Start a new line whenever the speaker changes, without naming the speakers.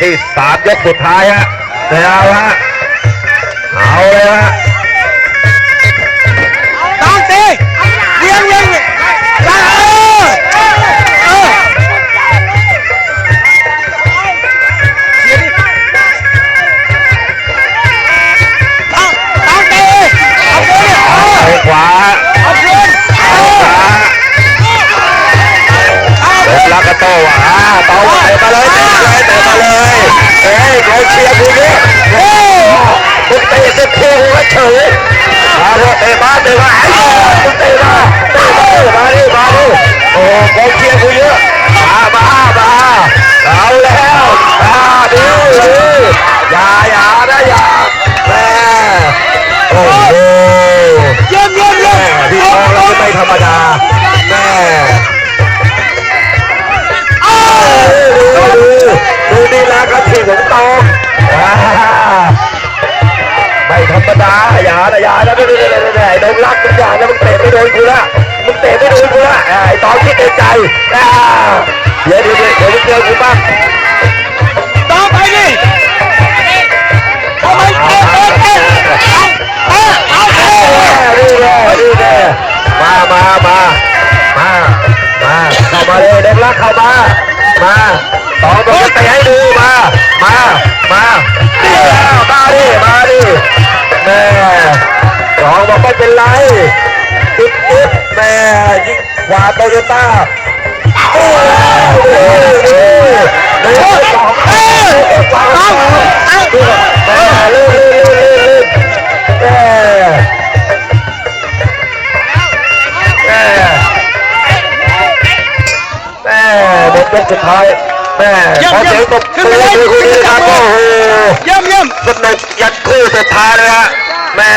ที่สามยกสุดท้ายฮะเอาฮะเอาเลยฮะ
ตามตีเลี้ยงเลี้ยงตามเออเออตามตามตีเอาคืน
เอาขวา
เอาคืน
เอาขวาเดินลักกระโต้อะอ่าเตาเตะมาเลยเตะมาเลยเตะ มาเตะมาไอ้มึงเตะมาเตะมามาดิมาดิโอ้กองเชียร์กูเยอะมามามาเอาแล้วมาดิดิอย่าอย่านะอย่าแม่โอ้โห
เยี่ยมเยี่ยมเยี่ย
แม่
ม
พี่ทองเราไม่ธรรมดา ดูดูไอ้ดงรักมึงอย่านะมึงเตะไม่โดนกูละมึงเตะไม่โดนกูละไอ้ตองคิดในใจอ่าเดี๋ยวเดี๋ยวเดี๋ยวเดี๋ยวมึงเจอกูบ้าง
ต่อไปดิเอามันเตะเตะเตะเอาเอาเอา
ดูแลดูแลมามามามามาเข้ามาเลยเด็กรักเข้ามามาตองต้องเตะให้ดูมามามามา องบอกไม่เป็นไรจุดจุดแม่ยิงขวาโตโยต้าโอ้ยโอ้ยโอ้ยโอ้ยสองเอ้ยสองแม่เลื่อนเลื่อนเลื่อนเลื่อนแม่แม่แม่หมดยกสุดท้ายแม่ขอเสียงตบมือให้คู่นี้นะครับโอ้โห
เยี่ยมเยี่ยม
สนุกยันคู่สุดท้ายเลยฮะแม่